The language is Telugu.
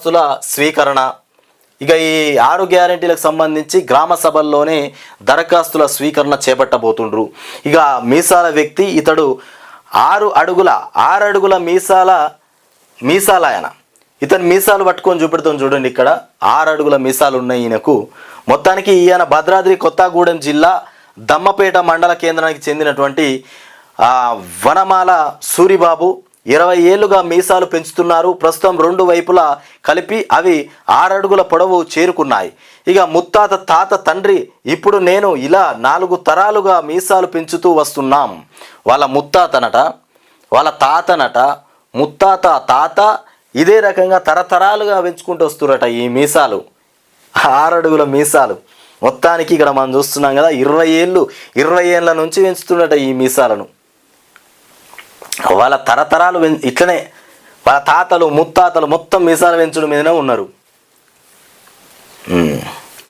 దరఖాస్తుల స్వీకరణ. ఇక ఈ ఆరు గ్యారెంటీలకు సంబంధించి గ్రామ సభల్లోనే దరఖాస్తుల స్వీకరణ చేపట్టబోతుండ్రు. ఇక మీసాల వ్యక్తి ఇతడు ఆరు అడుగుల ఆరు అడుగుల మీసాల మీసాల ఆయన ఇతను మీసాలు పట్టుకొని చూపెడతాం చూడండి ఇక్కడ. ఆరు అడుగుల మీసాలు ఉన్నాయి ఈయనకు. మొత్తానికి ఈయన భద్రాద్రి కొత్తగూడెం జిల్లా దమ్మపేట మండల కేంద్రానికి చెందినటువంటి వనమాల సూరిబాబు ఇరవై ఏళ్ళుగా మీసాలు పెంచుతున్నారు. ప్రస్తుతం రెండు వైపులా కలిపి అవి ఆరడుగుల పొడవు చేరుకున్నాయి. ఇక ముత్తాత తాత తండ్రి ఇప్పుడు నేను ఇలా నాలుగు తరాలుగా మీసాలు పెంచుతూ వస్తున్నాం. వాళ్ళ ముత్తాతనట వాళ్ళ తాతనట ముత్తాత తాత ఇదే రకంగా తరతరాలుగా పెంచుకుంటూ వస్తురట ఈ మీసాలు. ఆరడుగుల మీసాలు. మొత్తానికి ఇక్కడ మనం చూస్తున్నాం కదా ఇరవై ఏళ్ళు ఇరవై ఏళ్ళ నుంచి పెంచుతున్నట ఈ మీసాలను. వాళ్ళ తరతరాలు ఇట్లనే వాళ్ళ తాతలు ముత్తాతలు మొత్తం మీసాలు పెంచడం మీదనే ఉన్నారు.